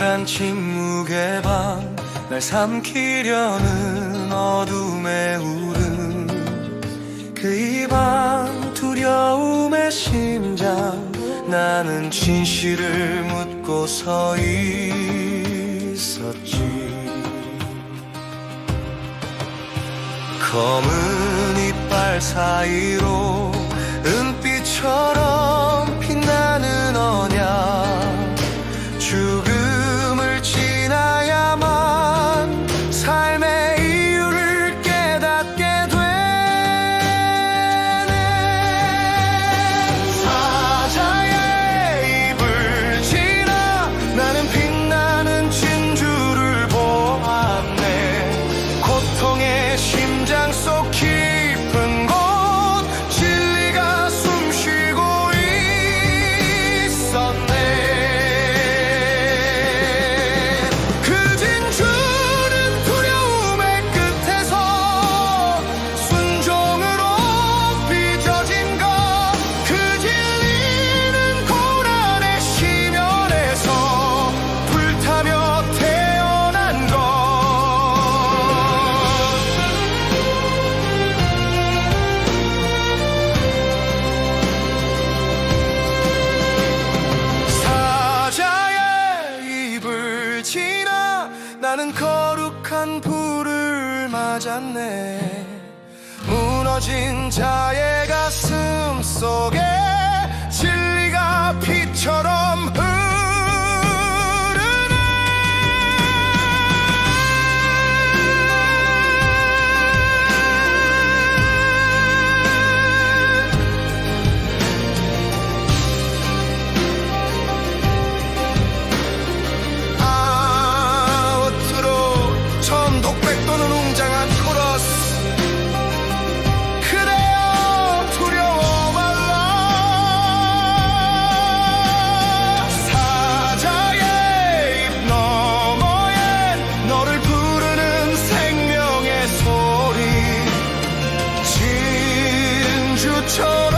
불길한 침묵의 밤 날 삼키려는 어둠의 울음. 그 이밤 두려움의 심장 나는 진실을 묻고 서 있었지. 검은 이빨 사이로 고 나는 거룩한 불을 맞았네. 무너진 자의 가슴 속에 control.